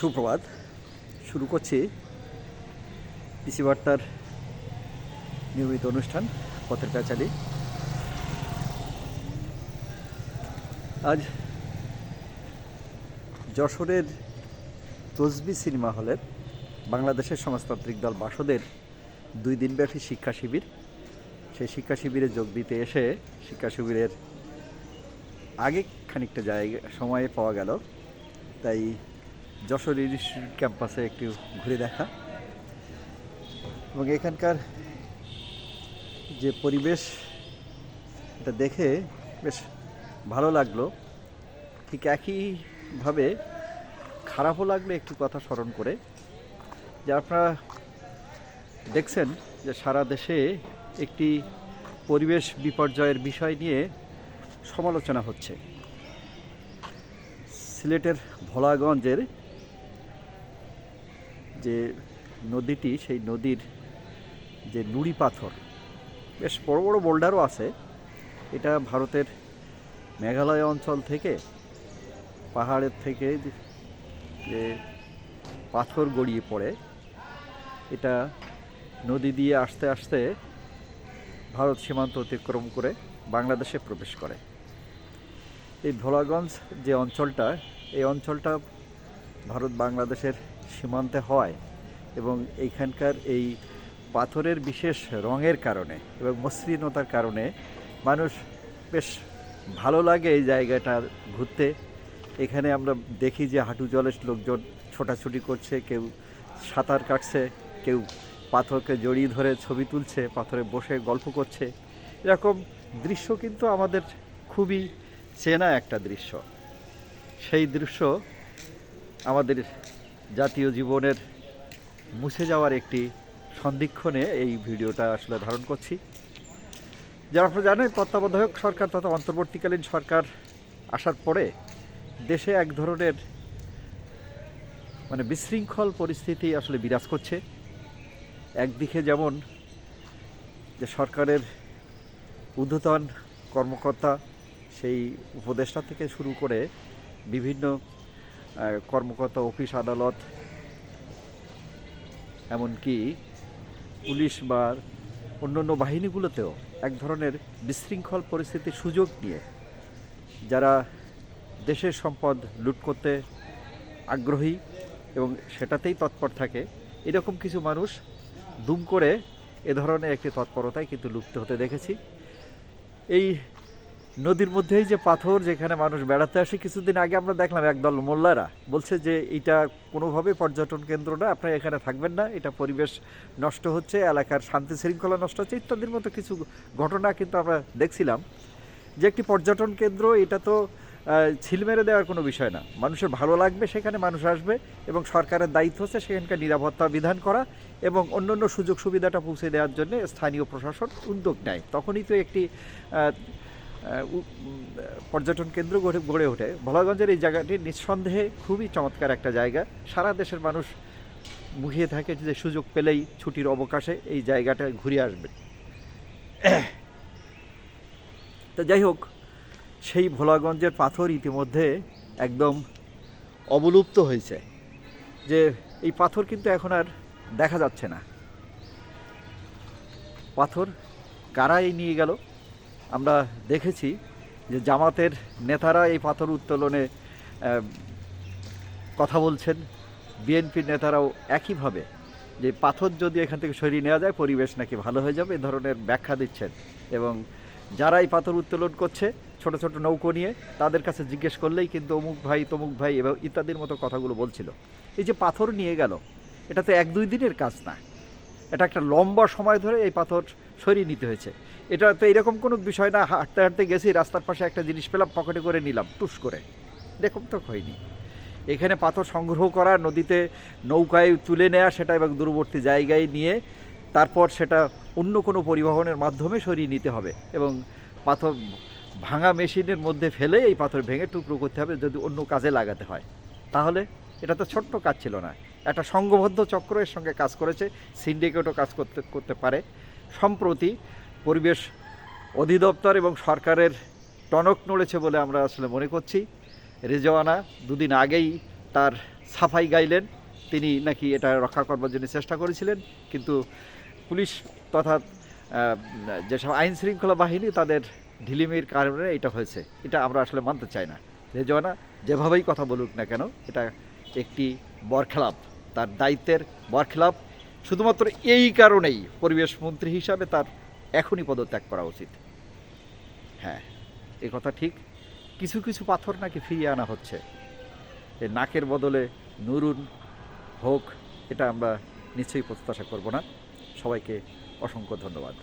সুপ্রভাত। শুরু করছি পিসি বার্তার নিয়মিত অনুষ্ঠান, পথের প্যাচালি আজ যশোরের তসবি সিনেমা হলের বাংলাদেশের সমাজতান্ত্রিক দল বাসদের দুই দিনব্যাপী শিক্ষা শিবির। সেই শিক্ষা শিবিরে যোগ দিতে এসে শিক্ষা শিবিরের আগে খানিকটা জায়গা সময়ে পাওয়া গেল। তাই যশোর ইনস্টিটিউট ক্যাম্পাসে একটু ঘুরে দেখা। এবং এখানকার যে পরিবেশ, এটা দেখে বেশ ভালো লাগল। ঠিক একইভাবে খারাপও লাগল একটু কথা স্মরণ করে। যে আপনারা দেখছেন যে সারা দেশে একটি পরিবেশ বিপর্যয়ের বিষয় নিয়ে সমালোচনা হচ্ছে। সিলেটের ভোলাগঞ্জের যে নদীটি, সেই নদীর যে নুড়ি পাথর, বেশ বড় বড় বোল্ডারও আছে। এটা ভারতের মেঘালয় অঞ্চল থেকে, পাহাড়ের থেকে যে- পাথর গড়িয়ে পড়ে, এটা নদী দিয়ে আস্তে আস্তে ভারত সীমান্ত অতিক্রম করে বাংলাদেশে প্রবেশ করে। এই ভোলাগঞ্জ যে অঞ্চলটা, এই অঞ্চলটা ভারত বাংলাদেশের সীমান্তে হয় এবং এইখানকার এই পাথরের বিশেষ রঙের কারণে এবং মসৃণতার কারণে মানুষ বেশ ভালো লাগে এই জায়গাটা ঘুরতে। এখানে আমরা দেখি যে হাঁটু জলের লোকজন ছোটাছুটি করছে, কেউ সাঁতার কাটছে, কেউ পাথরকে জড়িয়ে ধরে ছবি তুলছে, পাথরে বসে গল্প করছে। এরকম দৃশ্য কিন্তু আমাদের খুবই চেনা একটা দৃশ্য। সেই দৃশ্য আমাদের জাতীয় জীবনের মুছে যাওয়ার একটি সন্ধিক্ষণে এই ভিডিওটা আসলে ধারণ করছি। যারা আপনারা জানেন, তত্ত্বাবধায়ক সরকার তথা অন্তর্বর্তীকালীন সরকার আসার পরে দেশে এক ধরনের মানে বিশৃঙ্খল পরিস্থিতি আসলে বিরাজ করছে। একদিকে যেমন যে সরকারের ঊর্ধ্বতন কর্মকর্তা সেই উপদেষ্টা থেকে শুরু করে বিভিন্ন কর্মকর্তা অফিস আদালত, এমনকি পুলিশ বা অন্যান্য বাহিনীগুলোতেও এক ধরনের বিশৃঙ্খল পরিস্থিতির সুযোগ নিয়ে যারা দেশের সম্পদ লুট করতে আগ্রহী এবং সেটাতেই তৎপর থাকে, এরকম কিছু মানুষ দুম করে এ ধরনের একটি তৎপরতায় কিন্তু লুপ্ত হতে দেখেছি। এই নদীর মধ্যেই যে পাথর যেখানে মানুষ বেড়াতে আসে, কিছুদিন আগে আমরা দেখলাম একদল মোল্লারা বলছে যে এটা কোনোভাবে পর্যটন কেন্দ্র না, আপনারা এখানে থাকবেন না, এটা পরিবেশ নষ্ট হচ্ছে, এলাকার শান্তি শৃঙ্খলা নষ্ট হচ্ছে, ইত্যাদির মতো কিছু ঘটনা কিন্তু আমরা দেখছিলাম। যে একটি পর্যটন কেন্দ্র, এটা তো ছিল মেরে দেওয়ার কোনো বিষয় না। মানুষের ভালো লাগবে, সেখানে মানুষ আসবে এবং সরকারের দায়িত্ব হচ্ছে সেখানকার নিরাপত্তা বিধান করা এবং অন্যান্য সুযোগ সুবিধাটা পৌঁছে দেওয়ার জন্য স্থানীয় প্রশাসন উদ্যোগ নেয়। তখনই তো একটি পর্যটন কেন্দ্র গড়ে গড়ে ওঠে। ভোলাগঞ্জের এই জায়গাটি নিঃসন্দেহে খুবই চমৎকার একটা জায়গা। সারা দেশের মানুষ মুখিয়ে থাকে যে সুযোগ পেলেই ছুটির অবকাশে এই জায়গাটা ঘুরে আসবে। তো যাই হোক, সেই ভোলাগঞ্জের পাথর ইতিমধ্যে একদম অবলুপ্ত হয়েছে। যে এই পাথর কিন্তু এখন আর দেখা যাচ্ছে না। পাথর কারাই নিয়ে গেল। আমরা দেখেছি যে জামাতের নেতারা এই পাথর উত্তোলনে কথা বলছেন। বিএনপির নেতারাও একইভাবে যে পাথর যদি এখান থেকে সরিয়ে নেওয়া যায়, পরিবেশ নাকি ভালো হয়ে যাবে, এ ধরনের ব্যাখ্যা দিচ্ছেন। এবং যারা এই পাথর উত্তোলন করছে, ছোট ছোট নৌকো নিয়ে, তাদের কাছে জিজ্ঞেস করলেই কিন্তু অমুক ভাই, তমুক ভাই এবং ইত্যাদির মতো কথাগুলো বলছিল। এই যে পাথর নিয়ে গেল, এটা তো এক দুই দিনের কাজ না। এটা একটা লম্বা সময় ধরে এই পাথর সরিয়ে নিতে হয়েছে। এটা তো এরকম কোনো বিষয় না, হাঁটতে হাঁটতে গেছি, রাস্তার পাশে একটা জিনিস পেলাম, পকেটে করে নিলাম, টুস করে। এরকম তো, হয়নি। এখানে পাথর সংগ্রহ করা, নদীতে নৌকায় তুলে নেওয়া সেটা এবং দূরবর্তী জায়গায় নিয়ে তারপর সেটা অন্য কোনো পরিবহনের মাধ্যমে সরিয়ে নিতে হবে এবং পাথর ভাঙা মেশিনের মধ্যে ফেলে এই পাথর ভেঙে টুকরো করতে হবে যদি অন্য কাজে লাগাতে হয়। তাহলে এটা তো ছোট্ট কাজ ছিল না। একটা সংঘবদ্ধ চক্র এর সঙ্গে কাজ করেছে, সিন্ডিকেটও কাজ করতে করতে পারে। সম্প্রতি পরিবেশ অধিদপ্তর এবং সরকারের টনক নড়েছে বলে আমরা আসলে মনে করছি। রেজওয়ানা দুদিন আগেই তার সাফাই গাইলেন। তিনি নাকি এটা রক্ষা করবার জন্য চেষ্টা করেছিলেন। কিন্তু পুলিশ তথা যেসব আইন শৃঙ্খলা বাহিনী তাদের ঢিলিমির কারণে এটা হয়েছে। এটা আমরা আসলে মানতে চাই না। রেজওয়ানা যেভাবেই কথা বলুক না কেন, এটা একটি বরখেলাপ। তার দায়িত্বের বরখেলাপ শুধুমাত্র এই কারণেই পরিবেশ মন্ত্রী হিসাবে তার এখনই পদত্যাগ করা উচিত। হ্যাঁ এ কথা ঠিক। কিছু কিছু পাথর নাকি ফিরিয়ে আনা হচ্ছে। এ নাকের বদলে নুরুন হোক, এটা আমরা নিশ্চয়ই প্রত্যাশা করব না। সবাইকে অসংখ্য ধন্যবাদ।